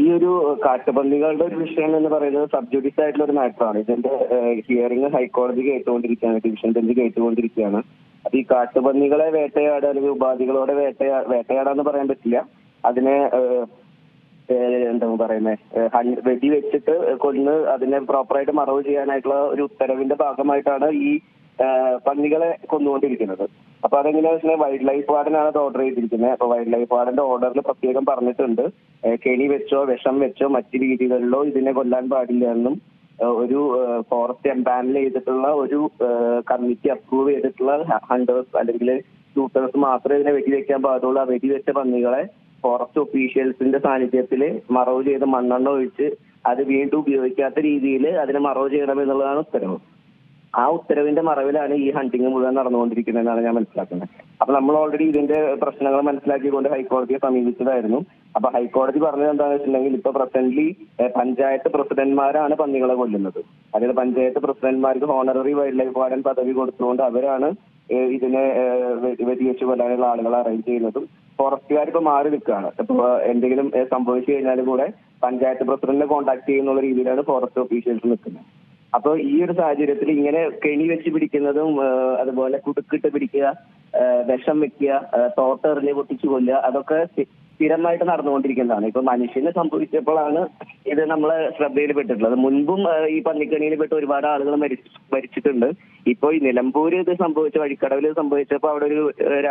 ഈ ഒരു കാട്ടുപന്നികളുടെ ഒരു വിഷയം എന്ന് പറയുന്നത് സബ്ജുഡീസ് ആയിട്ടുള്ള ഒരു മാറ്ററാണ്. ഇതിന്റെ ഹിയറിംഗ് ഹൈക്കോടതി കേട്ടുകൊണ്ടിരിക്കുകയാണ് ഡിവിഷൻ ബെഞ്ച് കേട്ടുകൊണ്ടിരിക്കുകയാണ്. അപ്പൊ ഈ കാട്ടുപന്നികളെ വേട്ടയാടുക അല്ലെങ്കിൽ ഉപാധികളോടെ വേട്ടയാ വേട്ടയാടാന്ന് പറയാൻ പറ്റില്ല. അതിനെ എന്താ പറയുന്നത് വെടി വെച്ചിട്ട് കൊന്ന് അതിനെ പ്രോപ്പറായിട്ട് മറവ് ചെയ്യാനായിട്ടുള്ള ഒരു ഉത്തരവിന്റെ ഭാഗമായിട്ടാണ് ഈ പന്നികളെ കൊന്നുകൊണ്ടിരിക്കുന്നത്. അപ്പൊ അതെങ്ങനെയാ വെച്ചാൽ വൈൽഡ് ലൈഫ് വാർഡനാണ് അത് ഓർഡർ ചെയ്തിരിക്കുന്നത് അപ്പൊ വൈൽഡ് ലൈഫ് വാർഡന്റെ ഓർഡറിൽ പ്രത്യേകം പറഞ്ഞിട്ടുണ്ട്. കെണി വെച്ചോ വിഷം വെച്ചോ മറ്റു രീതികളിലോ ഇതിനെ കൊല്ലാൻ പാടില്ല എന്നും ഒരു ഫോറസ്റ്റ് എംപാനൽ ചെയ്തിട്ടുള്ള ഒരു കമ്മിറ്റി അപ്രൂവ് ചെയ്തിട്ടുള്ള ഹണ്ടേഴ്സ് അല്ലെങ്കിൽ ഷൂട്ടേഴ്സ് മാത്രമേ ഇതിനെ വെടിവെക്കാൻ പാടുള്ളൂ. ആ വെടിവെച്ച പന്നികളെ ഫോറസ്റ്റ് ഒഫീഷ്യൽസിന്റെ സാന്നിധ്യത്തിൽ മറവ് ചെയ്ത് മണ്ണെണ്ണ ഒഴിച്ച് അത് വീണ്ടും ഉപയോഗിക്കാത്ത രീതിയിൽ അതിനെ മറവ് ചെയ്യണം എന്നുള്ളതാണ് ഉത്തരവ്. ആ ഉത്തരവിന്റെ മറവിലാണ് ഈ ഹണ്ടിങ് മുഴുവൻ നടന്നുകൊണ്ടിരിക്കുന്നതെന്നാണ് ഞാൻ മനസ്സിലാക്കുന്നത്. അപ്പൊ നമ്മൾ ഓൾറെഡി ഇതിന്റെ പ്രശ്നങ്ങൾ മനസ്സിലാക്കിക്കൊണ്ട് ഹൈക്കോടതിയെ സമീപിച്ചതായിരുന്നു. അപ്പൊ ഹൈക്കോടതി പറഞ്ഞത് എന്താണെന്ന് വെച്ചിട്ടുണ്ടെങ്കിൽ ഇപ്പൊ പ്രസന്റ്ലി പഞ്ചായത്ത് പ്രസിഡന്റ്മാരാണ് പന്നികളെ കൊല്ലുന്നത്. അതായത് പഞ്ചായത്ത് പ്രസിഡന്റ്മാർക്ക് ഹോണററി വൈൽഡ് ലൈഫ് വാർഡൻ പദവി കൊടുത്തുകൊണ്ട് അവരാണ് ഇതിനെ വെടിവെച്ച് കൊല്ലാനുള്ള ആളുകളെ അറേഞ്ച് ചെയ്യുന്നതും. ഫോറസ്റ്റുകാർ ഇപ്പൊ മാറി നിൽക്കുകയാണ്. ഇപ്പൊ എന്തെങ്കിലും സംഭവിച്ചു കഴിഞ്ഞാലും കൂടെ പഞ്ചായത്ത് പ്രസിഡന്റിനെ കോൺടാക്ട് ചെയ്യുന്നുള്ള രീതിയിലാണ് ഫോറസ്റ്റ് ഓഫീഷ്യൽസ് നിൽക്കുന്നത്. അപ്പൊ ഈ ഒരു സാഹചര്യത്തിൽ ഇങ്ങനെ കെണി വെച്ച് പിടിക്കുന്നതും അതുപോലെ കുടുക്കിട്ട് പിടിക്കുക വിഷം വെക്കുക തോട്ടെറിഞ്ഞ് പൊട്ടിച്ചു കൊല്ലുക അതൊക്കെ സ്ഥി- സ്ഥിരമായിട്ട് നടന്നുകൊണ്ടിരിക്കുന്നതാണ്. ഇപ്പൊ മനുഷ്യന് സംഭവിച്ചപ്പോഴാണ് ഇത് നമ്മളെ ശ്രദ്ധയിൽ പെട്ടിട്ടുള്ളത് മുൻപും ഈ പന്നിക്കണിയിൽ പെട്ട് ഒരുപാട് ആളുകൾ മരിച്ചു മരിച്ചിട്ടുണ്ട്. ഇപ്പൊ ഈ നിലമ്പൂര് ഇത് സംഭവിച്ച വഴിക്കടവിൽ സംഭവിച്ചപ്പോ അവിടെ ഒരു ഏഹ്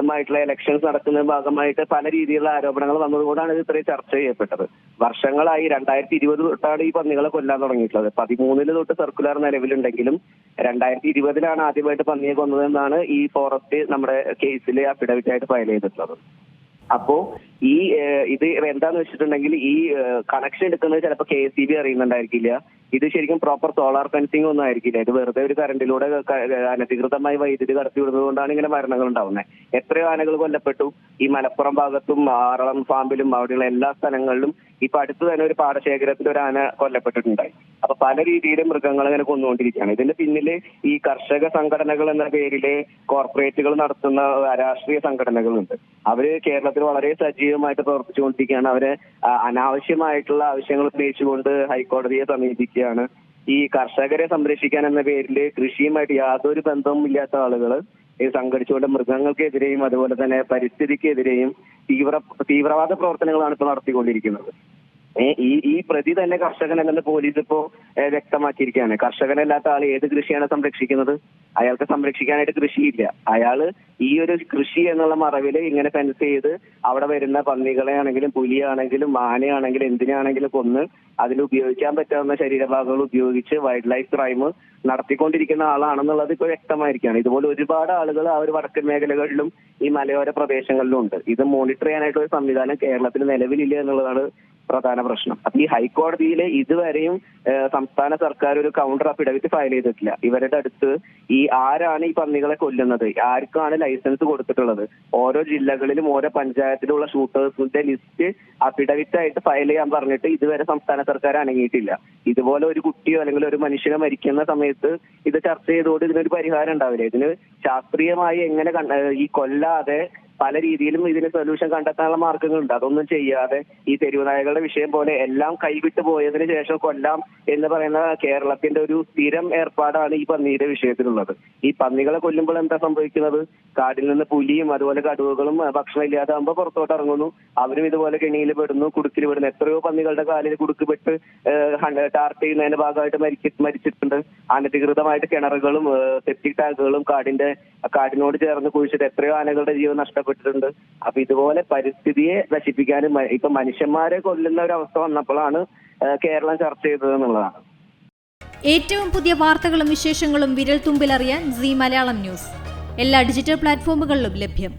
രാഷ്ട്രീയമായിട്ടുള്ള ഇലക്ഷൻസ് നടക്കുന്ന ഭാഗമായിട്ട് പല രീതിയിലുള്ള ആരോപണങ്ങൾ വന്നതുകൊണ്ടാണ് ഇത് ഇത്രയും ചർച്ച ചെയ്യപ്പെട്ടത്. വർഷങ്ങളായി രണ്ടായിരത്തി ഇരുപത് തൊട്ടാണ് ഈ പന്നികളെ കൊല്ലാൻ തുടങ്ങിയിട്ടുള്ളത്. പതിമൂന്നിൽ തൊട്ട് സർക്കുലർ നിലവിലുണ്ടെങ്കിലും രണ്ടായിരത്തി ഇരുപതിലാണ് ആദ്യമായിട്ട് പന്നിയെ കൊന്നതെന്നാണ് ഈ ഫോറസ്റ്റ് നമ്മുടെ കേസിൽ അഫിഡവിറ്റ് ആയിട്ട് ഫയൽ ചെയ്തിട്ടുള്ളത്. അപ്പോ ഈ ഇത് എന്താന്ന് വെച്ചിട്ടുണ്ടെങ്കിൽ ഈ കണക്ഷൻ എടുക്കുന്നത് ചിലപ്പോൾ കെ സി ബി അറിയുന്നുണ്ടായിരിക്കില്ല. ഇത് ശരിക്കും പ്രോപ്പർ സോളാർ ഫെൻസിങ് ഒന്നും ആയിരിക്കില്ല. ഇത് വെറുതെ ഒരു കറണ്ടിലൂടെ അനധികൃതമായി വൈദ്യുതി കടത്തി വിടുന്നത് കൊണ്ടാണ് ഇങ്ങനെ മരണങ്ങൾ ഉണ്ടാവുന്നത് എത്രയോ ആനകൾ കൊല്ലപ്പെട്ടു. ഈ മലപ്പുറം ഭാഗത്തും ആറളം ഫാമ്പിലും അവിടെയുള്ള എല്ലാ സ്ഥലങ്ങളിലും ഇപ്പൊ അടുത്ത് തന്നെ ഒരു പാടശേഖരത്തിൽ ഒരു ആന കൊല്ലപ്പെട്ടിട്ടുണ്ടായി. അപ്പൊ പല രീതിയിലും മൃഗങ്ങൾ ഇങ്ങനെ കൊന്നുകൊണ്ടിരിക്കുകയാണ്. ഇതിന്റെ പിന്നിൽ ഈ കർഷക സംഘടനകൾ എന്ന പേരിൽ കോർപ്പറേറ്റുകൾ നടത്തുന്ന രാഷ്ട്രീയ സംഘടനകളുണ്ട്. അവർ കേരളത്തിൽ വളരെ സജീവമായിട്ട് പ്രവർത്തിച്ചുകൊണ്ടിരിക്കുകയാണ്. അവർ അനാവശ്യമായിട്ടുള്ള ആവശ്യങ്ങൾ ഉന്നയിച്ചുകൊണ്ട് ഹൈക്കോടതിയെ സമീപിക്കുകയാണ് ഈ കർഷകരെ സംരക്ഷിക്കാൻ എന്ന പേരിൽ കൃഷിയുമായിട്ട് യാതൊരു ബന്ധവും ഇല്ലാത്ത ആളുകൾ സംഘടിച്ചുകൊണ്ട് മൃഗങ്ങൾക്കെതിരെയും അതുപോലെ തന്നെ പരിസ്ഥിതിക്കെതിരെയും തീവ്ര തീവ്രവാദ പ്രവർത്തനങ്ങളാണ് ഇപ്പോൾ നടത്തിക്കൊണ്ടിരിക്കുന്നത്. ഈ ഈ പ്രതി തന്നെ കർഷകൻ എന്നത് പോലീസ് ഇപ്പോ വ്യക്തമാക്കിയിരിക്കുകയാണ്. കർഷകനല്ലാത്ത ആൾ ഏത് കൃഷിയാണ് സംരക്ഷിക്കുന്നത്? അയാൾക്ക് സംരക്ഷിക്കാനായിട്ട് കൃഷിയില്ല. അയാൾ ഈ ഒരു കൃഷി എന്നുള്ള മറവിൽ ഇങ്ങനെ ഫെൻസ് ചെയ്ത് അവിടെ വരുന്ന പന്നികളെ ആണെങ്കിലും പുലിയാണെങ്കിലും ആനയാണെങ്കിലും എന്തിനാണെങ്കിലും കൊന്ന് അതിൽ ഉപയോഗിക്കാൻ പറ്റാവുന്ന ശരീരഭാഗങ്ങൾ ഉപയോഗിച്ച് വൈൽഡ് ലൈഫ് ക്രൈം നടത്തിക്കൊണ്ടിരിക്കുന്ന ആളാണെന്നുള്ളത് ഇപ്പോൾ വ്യക്തമായിരിക്കുകയാണ്. ഇതുപോലെ ഒരുപാട് ആളുകൾ ആ ഒരു വടക്കൻ മേഖലകളിലും ഈ മലയോര പ്രദേശങ്ങളിലും ഉണ്ട്. ഇത് മോണിറ്റർ ചെയ്യാനായിട്ടുള്ള ഒരു സംവിധാനം കേരളത്തിൽ നിലവിലില്ല എന്നുള്ളതാണ് പ്രധാന പ്രശ്നം. അപ്പൊ ഈ ഹൈക്കോടതിയിൽ ഇതുവരെയും സംസ്ഥാന സർക്കാർ ഒരു കൗണ്ടർ അഫിഡവിറ്റ് ഫയൽ ചെയ്തിട്ടില്ല. ഇവരുടെ അടുത്ത് ഈ ആരാണ് ഈ പന്നികളെ കൊല്ലുന്നത്? ആർക്കാണ് ലൈസൻസ് കൊടുത്തിട്ടുള്ളത്? ഓരോ ജില്ലകളിലും ഓരോ പഞ്ചായത്തിലുള്ള ഷൂട്ടേഴ്സിന്റെ ലിസ്റ്റ് അഫിഡവിറ്റ് ആയിട്ട് ഫയൽ ചെയ്യാൻ പറഞ്ഞിട്ട് ഇതുവരെ സംസ്ഥാന സർക്കാർ അനങ്ങിയിട്ടില്ല. ഇതുപോലെ ഒരു കുട്ടിയോ അല്ലെങ്കിൽ ഒരു മനുഷ്യനെ മരിക്കുന്ന സമയത്ത് ഇത് ചർച്ച ചെയ്തുകൊണ്ട് ഇതിനൊരു പരിഹാരം ഉണ്ടാവില്ല. ഇതിന് ശാസ്ത്രീയമായി എങ്ങനെ ഈ കൊല്ലാതെ പല രീതിയിലും ഇതിന് സൊല്യൂഷൻ കണ്ടെത്താനുള്ള മാർഗങ്ങളുണ്ട്. അതൊന്നും ചെയ്യാതെ ഈ തെരുവ് നായകളുടെ വിഷയം പോലെ എല്ലാം കൈവിട്ടു പോയതിനു ശേഷം കൊല്ലാം എന്ന് പറയുന്ന കേരളത്തിന്റെ ഒരു സ്ഥിരം ഏർപ്പാടാണ് ഈ പന്നിയുടെ വിഷയത്തിലുള്ളത്. ഈ പന്നികളെ കൊല്ലുമ്പോൾ എന്താ സംഭവിക്കുന്നത്? കാടിൽ നിന്ന് പുലിയും അതുപോലെ കടുവകളും ഭക്ഷണം ഇല്ലാതാകുമ്പോൾ പുറത്തോട്ട് ഇറങ്ങുന്നു. അവരും ഇതുപോലെ കെണിയിൽ പെടുന്നു കുടുക്കിൽ പെടുന്നു. എത്രയോ പന്നികളുടെ കാലിൽ കുടുക്ക് പെട്ട് ടാർട്ട് ചെയ്യുന്നതിന്റെ ഭാഗമായിട്ട് മരിക്ക മരിച്ചിട്ടുണ്ട്. അനധികൃതമായിട്ട് കിണറുകളും സെപ്റ്റിക് ടാങ്കുകളും കാടിന്റെ കാടിനോട് ചേർന്ന് കുഴിച്ചിട്ട് എത്രയോ ആനകളുടെ ജീവൻ നഷ്ടപ്പെട്ടിട്ടുണ്ട് അപ്പൊ ഇതുപോലെ പരിസ്ഥിതിയെ നശിപ്പിക്കാനും ഇപ്പൊ മനുഷ്യന്മാരെ കൊല്ലുന്ന ഒരു അവസ്ഥ വന്നപ്പോഴാണ് കേരളം ചർച്ച ചെയ്തത് എന്നുള്ളതാണ്. ഏറ്റവും പുതിയ വാർത്തകളും വിശേഷങ്ങളും വിരൽ തുമ്പിലറിയാൻ സി മലയാളം ന്യൂസ്. എല്ലാ ഡിജിറ്റൽ പ്ലാറ്റ്ഫോമുകളിലും ലഭ്യം.